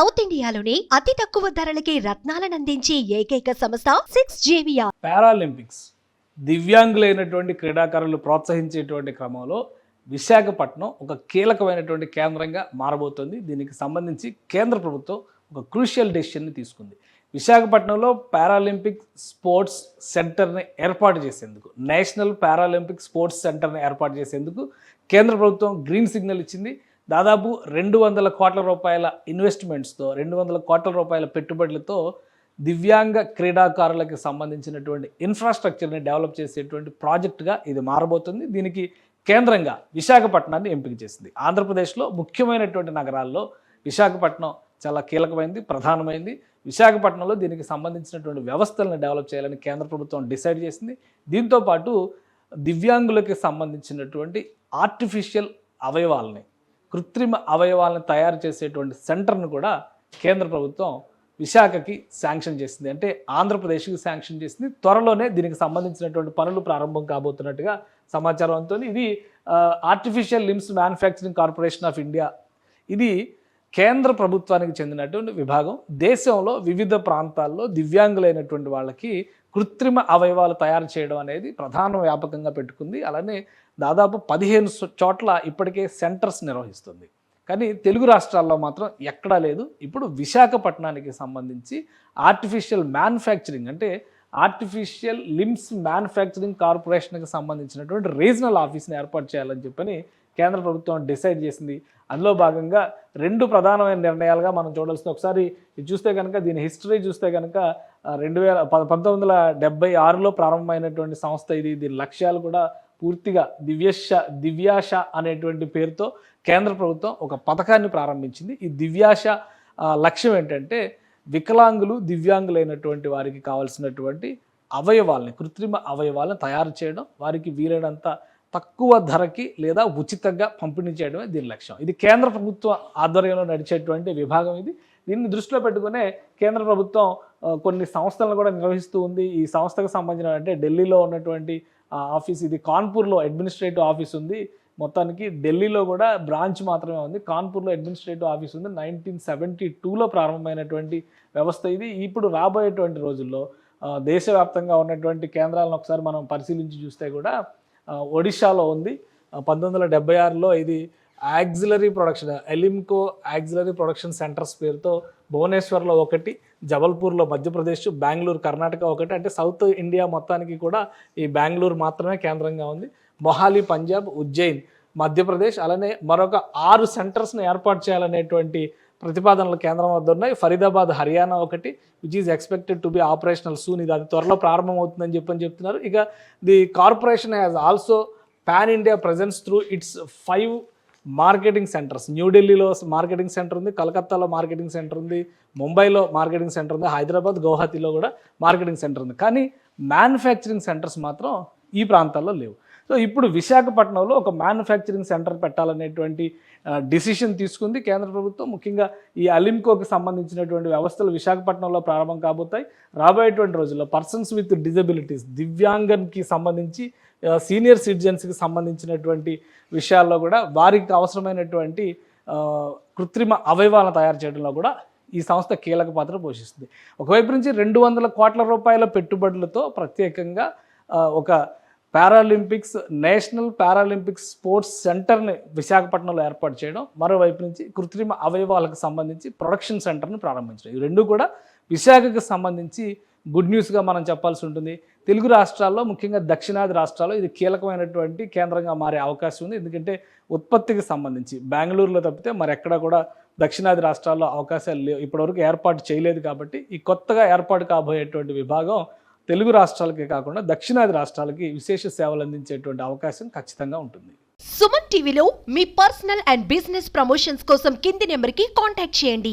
South ఇండియాలోని అతి తక్కువ ధరలకి రత్నాలను అందించే ఏకైక సంస్థ సిక్స్ జేవియా పారాలింపిక్స్ దివ్యాంగులైనటువంటి క్రీడాకారులు ప్రోత్సహించేటువంటి క్రమంలో విశాఖపట్నం ఒక కీలకమైనటువంటి కేంద్రంగా మారబోతోంది. దీనికి సంబంధించి కేంద్ర ప్రభుత్వం ఒక క్రూషియల్ డెసిషన్ని తీసుకుంది. విశాఖపట్నంలో పారాలింపిక్ స్పోర్ట్స్ సెంటర్ని ఏర్పాటు చేసేందుకు నేషనల్ పారాలింపిక్ స్పోర్ట్స్ సెంటర్ని ఏర్పాటు చేసేందుకు కేంద్ర ప్రభుత్వం గ్రీన్ సిగ్నల్ ఇచ్చింది. దాదాపు రెండు వందల కోట్ల రూపాయల ఇన్వెస్ట్మెంట్స్తో రెండు వందల కోట్ల రూపాయల పెట్టుబడులతో దివ్యాంగ క్రీడాకారులకు సంబంధించినటువంటి ఇన్ఫ్రాస్ట్రక్చర్ని డెవలప్ చేసేటువంటి ప్రాజెక్టుగా ఇది మారబోతుంది. దీనికి కేంద్రంగా విశాఖపట్నాన్ని ఎంపిక చేసింది. ఆంధ్రప్రదేశ్లో ముఖ్యమైనటువంటి నగరాల్లో విశాఖపట్నం చాలా కీలకమైంది ప్రధానమైంది. విశాఖపట్నంలో దీనికి సంబంధించినటువంటి వ్యవస్థలను డెవలప్ చేయాలని కేంద్ర ప్రభుత్వం డిసైడ్ చేసింది. దీంతోపాటు దివ్యాంగులకి సంబంధించినటువంటి ఆర్టిఫిషియల్ అవయవాలని కృత్రిమ అవయవాలను తయారు చేసేటువంటి సెంటర్ను కూడా కేంద్ర ప్రభుత్వం విశాఖకి శాంక్షన్ చేసింది. అంటే ఆంధ్రప్రదేశ్కి శాంక్షన్ చేసింది. త్వరలోనే దీనికి సంబంధించినటువంటి పనులు ప్రారంభం కాబోతున్నట్టుగా సమాచారం అందుతుంది. ఇది artificial limbs manufacturing corporation of India ఇది కేంద్ర ప్రభుత్వానికి చెందినటువంటి విభాగం. దేశంలో వివిధ ప్రాంతాల్లో దివ్యాంగులైనటువంటి వాళ్ళకి కృత్రిమ అవయవాలు తయారు చేయడం అనేది ప్రధాన వ్యాపకంగా పెట్టుకుంది. అలానే దాదాపు పదిహేను చోట్ల ఇప్పటికే సెంటర్స్ నిర్వహిస్తుంది. కానీ తెలుగు రాష్ట్రాల్లో మాత్రం ఎక్కడా లేదు. ఇప్పుడు విశాఖపట్నానికి సంబంధించి ఆర్టిఫిషియల్ మ్యానుఫ్యాక్చరింగ్ అంటే ఆర్టిఫిషియల్ లిమ్స్ మ్యానుఫ్యాక్చరింగ్ కార్పొరేషన్కి సంబంధించినటువంటి రీజనల్ ఆఫీస్ని ఏర్పాటు చేయాలని చెప్పని కేంద్ర ప్రభుత్వం డిసైడ్ చేసింది. అందులో భాగంగా రెండు ప్రధానమైన నిర్ణయాలుగా మనం చూడాల్సింది. ఒకసారి చూస్తే కనుక దీని హిస్టరీ చూస్తే కనుక రెండు వేల పంతొమ్మిది వందల డెబ్బై ఆరులో ప్రారంభమైనటువంటి సంస్థ ఇది. దీని లక్ష్యాలు కూడా పూర్తిగా దివ్యశ దివ్యాశ అనేటువంటి పేరుతో కేంద్ర ప్రభుత్వం ఒక పథకాన్ని ప్రారంభించింది. ఈ దివ్యాశ లక్ష్యం ఏంటంటే వికలాంగులు దివ్యాంగులైనటువంటి వారికి కావాల్సినటువంటి అవయవాల్ని కృత్రిమ అవయవాలను తయారు చేయడం వారికి వీలైనంత తక్కువ ధరకి లేదా ఉచితంగా పంపిణీ చేయడమే దీని లక్ష్యం. ఇది కేంద్ర ప్రభుత్వ ఆధ్వర్యంలో నడిచేటువంటి విభాగం ఇది. దీన్ని దృష్టిలో పెట్టుకునే కేంద్ర ప్రభుత్వం కొన్ని సంస్థలను కూడా నిర్వహిస్తూ ఉంది. ఈ సంస్థకు సంబంధించిన అంటే ఢిల్లీలో ఉన్నటువంటి ఆఫీస్ ఇది కాన్పూర్లో అడ్మినిస్ట్రేటివ్ ఆఫీస్ ఉంది. మొత్తానికి ఢిల్లీలో కూడా బ్రాంచ్ మాత్రమే ఉంది. కాన్పూర్లో అడ్మినిస్ట్రేటివ్ ఆఫీస్ ఉంది. నైన్టీన్ సెవెంటీ టూలో ప్రారంభమైనటువంటి వ్యవస్థ ఇది. ఇప్పుడు రాబోయేటువంటి రోజుల్లో దేశవ్యాప్తంగా ఉన్నటువంటి కేంద్రాలను ఒకసారి మనం పరిశీలించి చూస్తే కూడా ఒడిశాలో ఉంది. పంతొమ్మిది వందల డెబ్బై ఆరులో ఇది auxiliary production ALIMCO auxiliary production centres పేరుతో భువనేశ్వర్లో ఒకటి జబల్పూర్లో మధ్యప్రదేశ్ బెంగళూరు కర్ణాటక ఒకటి అంటే సౌత్ ఇండియా మొత్తానికి కూడా ఈ బెంగళూరు మాత్రమే కేంద్రంగా ఉంది. మొహాలి పంజాబ్ ఉజ్జయిన్ మధ్యప్రదేశ్ అలానే మరొక ఆరు సెంటర్స్ని ఏర్పాటు చేయాలనేటువంటి ప్రతిపాదనలు కేంద్రం వద్ద ఉన్నాయి. ఫరీదాబాద్ హర్యానా ఒకటి which is expected to be operational soon ఇది అది త్వరలో ప్రారంభం అవుతుందని చెప్పని చెప్తున్నారు. ఇక the corporation has also pan India presence through its five marketing centres. న్యూఢిల్లీలో మార్కెటింగ్ సెంటర్ ఉంది కలకత్తాలో మార్కెటింగ్ సెంటర్ ఉంది ముంబైలో మార్కెటింగ్ సెంటర్ ఉంది హైదరాబాద్ గౌహతిలో కూడా మార్కెటింగ్ సెంటర్ ఉంది. కానీ మ్యానుఫ్యాక్చరింగ్ సెంటర్స్ మాత్రం ఈ ప్రాంతాల్లో లేవు. సో ఇప్పుడు విశాఖపట్నంలో ఒక మ్యానుఫ్యాక్చరింగ్ సెంటర్ పెట్టాలనేటువంటి డిసిషన్ తీసుకుంది కేంద్ర ప్రభుత్వం. ముఖ్యంగా ఈ అలింకోకి సంబంధించినటువంటి వ్యవస్థలు విశాఖపట్నంలో ప్రారంభం కాబోతాయి. రాబోయేటువంటి రోజుల్లో పర్సన్స్ విత్ డిజబిలిటీస్ దివ్యాంగన్కి సంబంధించి సీనియర్ సిటిజన్స్కి సంబంధించినటువంటి విషయాల్లో కూడా వారికి అవసరమైనటువంటి కృత్రిమ అవయవాలను తయారు చేయడంలో కూడా ఈ సంస్థ కీలక పాత్ర పోషిస్తుంది. ఒకవైపు నుంచి రెండు వందల కోట్ల రూపాయల పెట్టుబడులతో ప్రత్యేకంగా ఒక పారాలింపిక్స్ నేషనల్ పారాలింపిక్స్ స్పోర్ట్స్ సెంటర్ని విశాఖపట్నంలో ఏర్పాటు చేయడం మరోవైపు నుంచి కృత్రిమ అవయవాలకు సంబంధించి ప్రొడక్షన్ సెంటర్ని ప్రారంభించడం. ఈ రెండు కూడా విశాఖకు సంబంధించి గుడ్ న్యూస్గా మనం చెప్పాల్సి ఉంటుంది. తెలుగు రాష్ట్రాల్లో ముఖ్యంగా దక్షిణాది రాష్ట్రాల్లో ఇది కీలకమైనటువంటి కేంద్రంగా మారే అవకాశం ఉంది. ఎందుకంటే ఉత్పత్తికి సంబంధించి బెంగళూరులో తప్పితే మరి కూడా దక్షిణాది రాష్ట్రాల్లో అవకాశాలు లేవు. ఇప్పటివరకు ఏర్పాటు చేయలేదు కాబట్టి ఈ కొత్తగా ఏర్పాటు కాబోయేటువంటి విభాగం తెలుగు రాష్ట్రాలకే కాకుండా దక్షిణాది రాష్ట్రాలకి విశేష సేవలు అందించేటువంటి అవకాశం ఖచ్చితంగా ఉంటుంది. సుమన్ టీవీలో మీ పర్సనల్ అండ్ బిజినెస్ ప్రమోషన్స్ కోసం కింది నెంబర్కి కాంటాక్ట్ చేయండి.